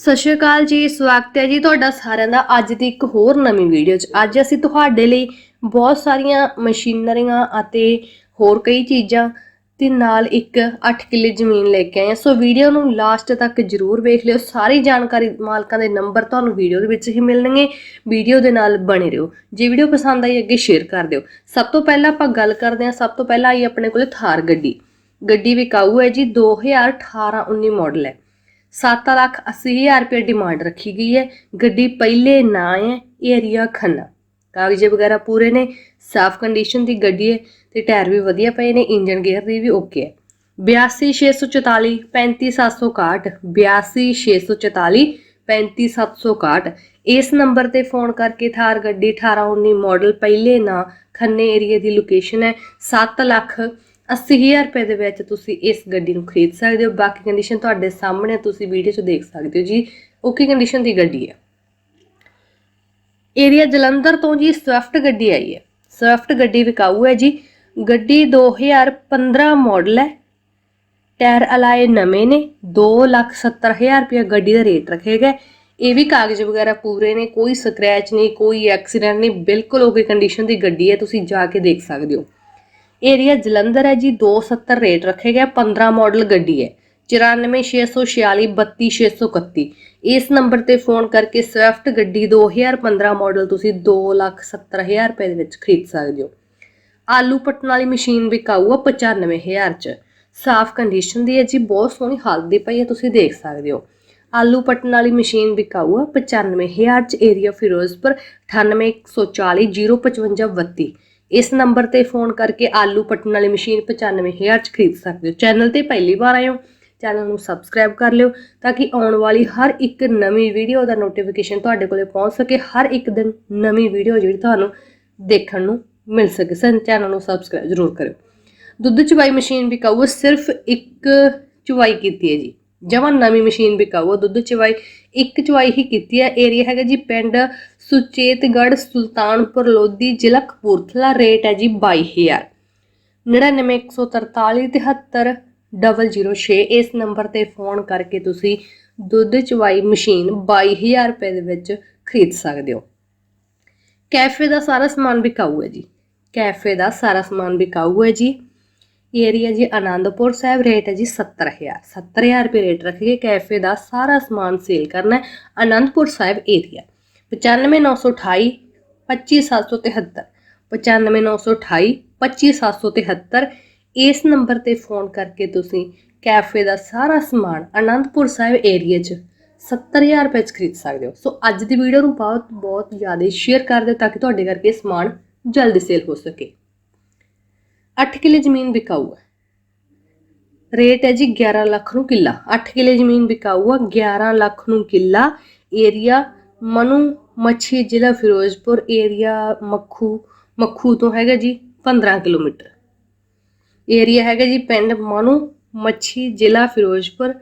ਸਤਿ ਸ਼੍ਰੀ ਅਕਾਲ ਜੀ, ਸਵਾਗਤ ਹੈ ਜੀ ਤੁਹਾਡਾ ਸਾਰਿਆਂ ਦਾ ਅੱਜ ਦੀ ਇੱਕ ਹੋਰ ਨਵੀਂ ਵੀਡੀਓ 'ਚ। ਅੱਜ ਅਸੀਂ ਤੁਹਾਡੇ ਲਈ ਬਹੁਤ ਸਾਰੀਆਂ ਮਸ਼ੀਨਰੀਆਂ ਅਤੇ ਹੋਰ ਕਈ ਚੀਜ਼ਾਂ ਤੇ ਨਾਲ ਇੱਕ 8 ਕਿੱਲੇ ਜ਼ਮੀਨ ਲੈ ਕੇ ਆਏ ਹਾਂ। ਸੋ ਵੀਡੀਓ ਨੂੰ ਲਾਸਟ ਤੱਕ ਜਰੂਰ ਵੇਖ ਲਿਓ। ਸਾਰੀ ਜਾਣਕਾਰੀ ਮਾਲਕਾਂ ਦੇ ਨੰਬਰ ਤੁਹਾਨੂੰ ਵੀਡੀਓ ਦੇ ਵਿੱਚ ਹੀ ਮਿਲਣਗੇ। ਵੀਡੀਓ ਦੇ ਨਾਲ ਬਣੇ ਰਹੋ। ਜੇ ਵੀਡੀਓ ਪਸੰਦ ਆਈ ਅੱਗੇ ਸ਼ੇਅਰ ਕਰ ਦਿਓ। ਸਭ ਤੋਂ ਪਹਿਲਾਂ ਆਪਾਂ ਗੱਲ ਕਰਦੇ ਹਾਂ। ਸਭ ਤੋਂ ਪਹਿਲਾਂ ਆਈ ਆਪਣੇ ਕੋਲ ਥਾਰ ਗੱਡੀ। ਗੱਡੀ ਵਿਕਾਊ ਹੈ ਜੀ 2018-19 ਮਾਡਲ ਹੈ। 7 ਲੱਖ 80 ਹਜ਼ਾਰ ਰੁਪਏ ਡਿਮਾਂਡ ਰੱਖੀ ਗਈ ਹੈ। ਗੱਡੀ ਪਹਿਲੇ ਨਾ ਹੈ ਏਰੀਆ ਖੰਨਾ। ਕਾਗਜ਼ ਵਗੈਰਾ ਪੂਰੇ ਨੇ, ਸਾਫ਼ ਕੰਡੀਸ਼ਨ ਦੀ ਗੱਡੀ ਹੈ ਤੇ ਟਾਇਰ ਵੀ ਵਧੀਆ ਪਏ ਨੇ ਇੰਜਨ ਗੇਅਰ ਦੀ ਵੀ ਓਕੇ ਹੈ। 82644 35761 82644 35761 ਇਸ ਨੰਬਰ ਤੇ ਫੋਨ ਕਰਕੇ ਥਾਰ ਗੱਡੀ 1819 ਮਾਡਲ ਪਹਿਲੇ ਨਾ ਖੰਨੇ ਏਰੀਆ ਦੀ ਲੋਕੇਸ਼ਨ ਹੈ। 7 ਲੱਖ 80000 ਰੁਪਏ ਦੇ ਵਿੱਚ ਤੁਸੀਂ ਇਸ ਗੱਡੀ ਨੂੰ ਖਰੀਦ ਸਕਦੇ ਹੋ। ਬਾਕੀ ਕੰਡੀਸ਼ਨ ਤੁਹਾਡੇ ਸਾਹਮਣੇ ਤੁਸੀਂ ਵੀਡੀਓ 'ਚ ਦੇਖ ਸਕਦੇ ਹੋ ਜੀ। ਓਕੇ ਕੰਡੀਸ਼ਨ ਦੀ ਗੱਡੀ ਹੈ ਏਰੀਆ ਜਲੰਧਰ ਤੋਂ ਜੀ ਸਵਿਫਟ ਗੱਡੀ ਆਈ ਹੈ। ਸਵਿਫਟ ਗੱਡੀ ਵਿਕਾਊ ਹੈ ਜੀ। ਗੱਡੀ 2015 ਮਾਡਲ ਹੈ। ਟਾਇਰ ਅਲਾਏ ਨਵੇਂ ਨੇ। 270000 ਰੁਪਏ ਗੱਡੀ ਦਾ ਰੇਟ ਰੱਖੇਗਾ ਇਹ ਵੀ ਕਾਗਜ਼ ਵਗੈਰਾ ਪੂਰੇ ਨੇ, ਕੋਈ ਸਕ੍ਰੈਚ ਨਹੀਂ, ਕੋਈ ਐਕਸੀਡੈਂਟ ਨਹੀਂ। ਬਿਲਕੁਲ ਓਕੇ ਕੰਡੀਸ਼ਨ ਦੀ ਗੱਡੀ ਹੈ। ਤੁਸੀਂ ਜਾ ਕੇ ਦੇਖ ਸਕਦੇ ਹੋ। ਏਰੀਆ ਜਲੰਧਰ ਹੈ ਜੀ 270 ਰੇਟ ਰੱਖੇ ਰੱਖੇਗਾ 15 ਮਾਡਲ ਗੱਡੀ ਹੈ। 94646 32631 ਇਸ ਨੰਬਰ ਤੇ ਫੋਨ ਕਰਕੇ ਸਵਿਫਟ ਗੱਡੀ 2015 ਮਾਡਲ ਤੁਸੀਂ 270000 ਰੁਪਏ ਦੇ ਵਿੱਚ ਖਰੀਦ ਸਕਦੇ ਹੋ। ਆਲੂ ਪੱਟਣ ਵਾਲੀ ਮਸ਼ੀਨ ਵਿਕਾਊ ਆ 95000 ਚ। ਸਾਫ਼ ਕੰਡੀਸ਼ਨ ਦੀ ਹੈ ਜੀ, ਬਹੁਤ ਸੋਹਣੀ ਹਾਲਤ ਦੀ ਪਈ ਹੈ, ਤੁਸੀਂ ਦੇਖ ਸਕਦੇ ਹੋ। ਆਲੂ ਪੱਟਣ ਵਾਲੀ ਮਸ਼ੀਨ ਵਿਕਾਊ ਆ 95000 ਚ, ਏਰੀਆ ਫਿਰੋਜ਼ਪੁਰ 9814 05532 ਇਸ ਨੰਬਰ ਤੇ ਫੋਨ ਕਰਕੇ ਆਲੂ ਪੱਟਣ ਵਾਲੀ ਮਸ਼ੀਨ 95000 ਚ ਖਰੀਦ ਸਕਦੇ ਹੋ। ਚੈਨਲ ਤੇ ਪਹਿਲੀ ਵਾਰ ਆਏ ਹੋ, ਚੈਨਲ ਨੂੰ ਸਬਸਕ੍ਰਾਈਬ ਕਰ ਲਿਓ ਤਾਂ ਕਿ ਆਉਣ ਵਾਲੀ ਹਰ ਇੱਕ ਨਵੀਂ ਵੀਡੀਓ ਦਾ ਨੋਟੀਫਿਕੇਸ਼ਨ ਤੁਹਾਡੇ ਕੋਲੇ ਪਹੁੰਚ ਸਕੇ। ਹਰ ਇੱਕ ਦਿਨ ਨਵੀਂ ਵੀਡੀਓ ਜਿਹੜੀ ਤੁਹਾਨੂੰ ਦੇਖਣ ਨੂੰ ਮਿਲ ਸਕੇ। ਸਨ, ਚੈਨਲ ਨੂੰ ਸਬਸਕ੍ਰਾਈਬ ਜ਼ਰੂਰ ਕਰਿਓ। ਦੁੱਧ ਚਵਾਈ ਮਸ਼ੀਨ ਵਿਕਾਊ, ਸਿਰਫ ਇੱਕ ਚਵਾਈ ਕੀਤੀ ਹੈ ਜੀ। ਜਮਾਂ ਨਵੀਂ ਮਸ਼ੀਨ ਵਿਕਾਊ, ਦੁੱਧ ਚਵਾਈ ਇੱਕ ਚਵਾਈ ਹੀ ਕੀਤੀ ਹੈ। ਏਰੀਆ ਹੈਗਾ ਜੀ ਪਿੰਡ ਸੁਚੇਤਗੜ੍ਹ, ਸੁਲਤਾਨਪੁਰ ਲੋਧੀ, ਜ਼ਿਲ੍ਹਾ ਕਪੂਰਥਲਾ। ਰੇਟ ਹੈ ਜੀ 22000 9914373006 ਇਸ ਨੰਬਰ ਤੇ ਫੋਨ ਕਰਕੇ ਤੁਸੀਂ ਦੁੱਧ ਚਵਾਈ ਮਸ਼ੀਨ 22000 ਰੁਪਏ ਦੇ ਵਿੱਚ ਖਰੀਦ ਸਕਦੇ ਹੋ। ਕੈਫੇ ਦਾ ਸਾਰਾ ਸਮਾਨ ਵਿਕਾਊ ਹੈ ਜੀ। ਕੈਫੇ ਦਾ ਸਾਰਾ ਸਮਾਨ ਵਿਕਾਊ ਹੈ ਜੀ। ਏਰੀਆ ਜੀ ਆਨੰਦਪੁਰ ਸਾਹਿਬ ਰੇਟ ਹੈ ਜੀ 70000 70000 ਰੁਪਏ ਰੇਟ ਰੱਖ ਕੇ ਕੈਫੇ ਦਾ ਸਾਰਾ ਸਮਾਨ ਸੇਲ ਕਰਨਾ ਹੈ। ਆਨੰਦਪੁਰ ਸਾਹਿਬ ਏਰੀਆ 95928 25773 95928 25773 ਇਸ ਨੰਬਰ ਤੇ ਫੋਨ ਕਰਕੇ ਤੁਸੀਂ ਕੈਫੇ ਦਾ ਸਾਰਾ ਸਮਾਨ ਅਨੰਦਪੁਰ ਸਾਹਿਬ ਏਰੀਆ 'ਚ 70000 ਰੁਪਏ 'ਚ ਖਰੀਦ ਸਕਦੇ ਹੋ। ਸੋ ਅੱਜ ਦੀ ਵੀਡੀਓ ਨੂੰ ਬਹੁਤ ਬਹੁਤ ਜ਼ਿਆਦਾ ਸ਼ੇਅਰ ਕਰ ਦਿਓ ਤਾਂ ਕਿ ਤੁਹਾਡੇ ਕਰਕੇ ਸਮਾਨ ਜਲਦੀ ਸੇਲ ਹੋ ਸਕੇ। 8 ਕਿੱਲੇ ਜ਼ਮੀਨ ਵਿਕਾਊ ਹੈ ਰੇਟ ਹੈ ਜੀ 11 ਲੱਖ ਨੂੰ ਕਿੱਲਾ। 8 ਕਿੱਲੇ ਜ਼ਮੀਨ ਵਿਕਾਊ ਹੈ 11 ਲੱਖ ਨੂੰ ਕਿੱਲਾ। ਏਰੀਆ ਮਨੂ, ਮੱਛੀ ਜ਼ਿਲ੍ਹਾ ਫਿਰੋਜ਼ਪੁਰ, ਏਰੀਆ ਮੱਖੂ ਮੱਖੂ ਤੋਂ ਹੈਗਾ ਜੀ 15 ਕਿਲੋਮੀਟਰ। ਏਰੀਆ ਹੈਗਾ ਜੀ ਪਿੰਡ ਮਨੂ, ਮੱਛੀ ਜ਼ਿਲ੍ਹਾ ਫਿਰੋਜ਼ਪੁਰ।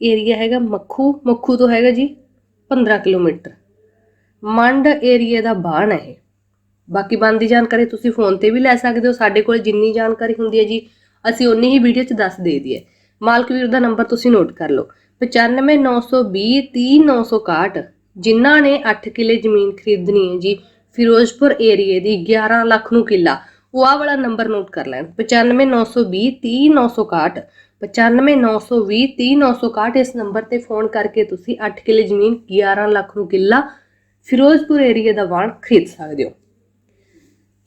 ਏਰੀਆ ਹੈਗਾ ਮੱਖੂ ਮੱਖੂ ਤੋਂ ਹੈਗਾ ਜੀ 15 ਕਿਲੋਮੀਟਰ। ਮੰਡ ਏਰੀਆ ਦਾ ਬਾਣ ਹੈ ਇਹ। ਬਾਕੀ ਬੰਦ ਦੀ ਜਾਣਕਾਰੀ ਤੁਸੀਂ ਫੋਨ ਤੇ ਵੀ ਲੈ ਸਕਦੇ ਹੋ। ਸਾਡੇ ਕੋਲ ਜਿੰਨੀ ਜਾਣਕਾਰੀ ਹੁੰਦੀ ਹੈ ਜੀ, ਅਸੀਂ ਉਨੀ ਹੀ ਵੀਡੀਓ 'ਚ ਦੱਸ ਦੇ ਦਈਏ। ਮਾਲਕ ਵੀਰ ਦਾ ਨੰਬਰ ਤੁਸੀਂ ਨੋਟ ਕਰ ਲਓ। 9592 30961 ਜਿਨ੍ਹਾਂ ਨੇ 8 ਕਿੱਲੇ ਜ਼ਮੀਨ ਖਰੀਦਣੀ ਹੈ ਜੀ, ਫਿਰੋਜ਼ਪੁਰ ਏਰੀਏ ਦੀ 11 ਲੱਖ ਨੂੰ ਕਿੱਲਾ। ਉਹ ਆਹ ਵਾਲਾ ਨੰਬਰ ਨੋਟ ਕਰ ਲੈਣ। 9592 30961 9592 30961 ਇਸ ਨੰਬਰ ਤੇ ਫੋਨ ਕਰਕੇ ਤੁਸੀਂ 8 ਕਿੱਲੇ ਜ਼ਮੀਨ 11 ਲੱਖ ਨੂੰ ਕਿੱਲਾ ਫਿਰੋਜ਼ਪੁਰ ਏਰੀਏ ਦਾ ਵਾਣ ਖਰੀਦ ਸਕਦੇ ਹੋ।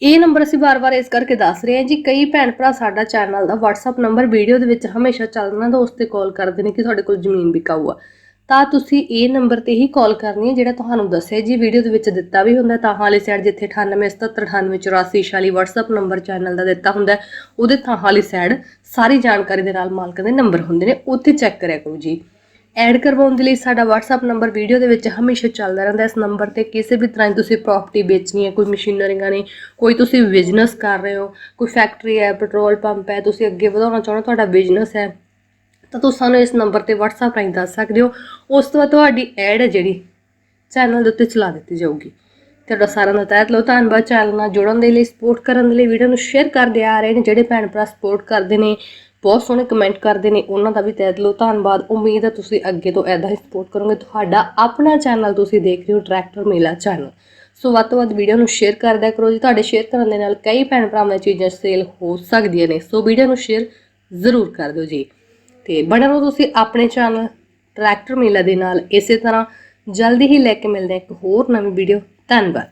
ਇਹ ਨੰਬਰ ਅਸੀਂ ਵਾਰ ਵਾਰ ਇਸ ਕਰਕੇ ਦੱਸ ਰਹੇ ਹਾਂ ਜੀ, ਕਈ ਭੈਣ ਭਰਾ ਸਾਡਾ ਚੈਨਲ ਦਾ WhatsApp ਨੰਬਰ ਵੀਡੀਓ ਦੇ ਵਿੱਚ ਹਮੇਸ਼ਾ ਚੱਲਦਾ ਤਾਂ ਉਸ ਤੇ ਕਾਲ ਕਰਦੇ ਨੇ ਕਿ ਤੁਹਾਡੇ ਕੋਲ ਜ਼ਮੀਨ ਵਿਕਾਊ ਆ ਤਾਂ ਤੁਸੀਂ ਇਹ ਨੰਬਰ ਤੇ ਹੀ ਕਾਲ ਕਰਨੀ ਹੈ ਜਿਹੜਾ ਤੁਹਾਨੂੰ ਦੱਸਿਆ ਜੀ ਵੀਡੀਓ ਦੇ ਵਿੱਚ ਦਿੱਤਾ ਵੀ ਹੁੰਦਾ ਤਾਂ ਵਾਲੀ ਸਾਈਡ ਜਿੱਥੇ 9877988446 WhatsApp ਨੰਬਰ ਚੈਨਲ ਦਾ ਦਿੱਤਾ ਹੁੰਦਾ ਉਹਦੇ ਤਾਂ ਵਾਲੀ ਸਾਈਡ ਸਾਰੀ ਜਾਣਕਾਰੀ ਦੇ ਨਾਲ ਮਾਲਕ ਦੇ ਨੰਬਰ ਹੁੰਦੇ ਨੇ, ਉੱਥੇ ਚੈੱਕ ਕਰਿਆ ਕਰੋ ਜੀ। ਐਡ ਕਰਵਾਉਣ ਦੇ ਲਈ ਸਾਡਾ WhatsApp ਨੰਬਰ ਵੀਡੀਓ ਦੇ ਵਿੱਚ ਹਮੇਸ਼ਾ ਚੱਲਦਾ ਰਹਿੰਦਾ ਇਸ ਨੰਬਰ ਤੇ ਕਿਸੇ ਵੀ ਤਰ੍ਹਾਂ ਦੀ ਤੁਸੀਂ ਪ੍ਰਾਪਰਟੀ ਵੇਚਣੀ ਹੈ, ਕੋਈ ਮਸ਼ੀਨਰੀਆਂ ਨੇ ਕੋਈ ਤੁਸੀਂ ਬਿਜ਼ਨਸ ਕਰ ਰਹੇ ਹੋ, ਕੋਈ ਫੈਕਟਰੀ ਹੈ ਪੈਟਰੋਲ ਪੰਪ ਹੈ, ਤੁਸੀਂ ਅੱਗੇ ਵਧਾਉਣਾ ਚਾਹੁੰਦੇ ਹੋ, ਤੁਹਾਡਾ ਬਿਜ਼ਨਸ ਹੈ, ਤਾਂ ਤੁਸੀਂ ਸਾਨੂੰ ਇਸ ਨੰਬਰ ਤੇ WhatsApp ਰਾਹੀਂ ਦੱਸ ਸਕਦੇ ਹੋ। ਉਸ ਤੋਂ ਬਾਅਦ ਤੁਹਾਡੀ ਐਡ ਹੈ ਜਿਹੜੀ, ਚੈਨਲ ਦੇ ਉੱਤੇ ਚਲਾ ਦਿੱਤੀ ਜਾਊਗੀ। ਤੁਹਾਡਾ ਸਾਰਿਆਂ ਦਾ ਤਹਿ ਦਿਲੋਂ ਧੰਨਵਾਦ। ਚੈਨਲ ਨਾਲ ਜੁੜਨ ਦੇ ਲਈ ਸਪੋਰਟ ਕਰਨ ਦੇ ਲਈ ਵੀਡੀਓ ਨੂੰ ਸ਼ੇਅਰ ਕਰਦੇ ਆ ਰਹੇ ਨੇ ਜਿਹੜੇ ਭੈਣ ਭਰਾ ਸਪੋਰਟ ਕਰਦੇ ਨੇ। ਬਹੁਤ ਸੋਹਣੇ ਕਮੈਂਟ ਕਰਦੇ ਨੇ, ਉਹਨਾਂ ਦਾ ਵੀ ਤਹਿ ਦਿਲੋਂ ਧੰਨਵਾਦ। ਉਮੀਦ ਹੈ ਤੁਸੀਂ ਅੱਗੇ ਤੋਂ ਐਦਾਂ ਹੀ ਸਪੋਰਟ ਕਰੋਗੇ। ਤੁਹਾਡਾ ਆਪਣਾ ਚੈਨਲ ਤੁਸੀਂ ਦੇਖ ਰਹੇ ਹੋ ਟਰੈਕਟਰ ਮੇਲਾ ਚੈਨਲ ਸੋ ਵੱਧ ਤੋਂ ਵੱਧ ਵੀਡੀਓ ਨੂੰ ਸ਼ੇਅਰ ਕਰ ਕਰੋ ਜੀ। ਤੁਹਾਡੇ ਸ਼ੇਅਰ ਕਰਨ ਦੇ ਨਾਲ ਕਈ ਭੈਣ ਭਰਾਵਾਂ ਦੀਆਂ ਚੀਜ਼ਾਂ ਸੇਲ ਹੋ ਸਕਦੀਆਂ ਨੇ। ਸੋ ਵੀਡੀਓ ਨੂੰ ਸ਼ੇਅਰ ਜ਼ਰੂਰ ਕਰ ਦਿਓ ਜੀ। ਤੇ ਬਣੇ ਰਹੋ ਤੁਸੀਂ ਆਪਣੇ ਚੈਨਲ ਟਰੈਕਟਰ ਮੇਲਾ ਦੇ ਨਾਲ। ਇਸੇ ਤਰ੍ਹਾਂ ਜਲਦੀ ਹੀ ਲੈ ਕੇ ਮਿਲਦੇ ਹਾਂ ਇੱਕ ਹੋਰ ਨਵੀਂ ਵੀਡੀਓ ਧੰਨਵਾਦ।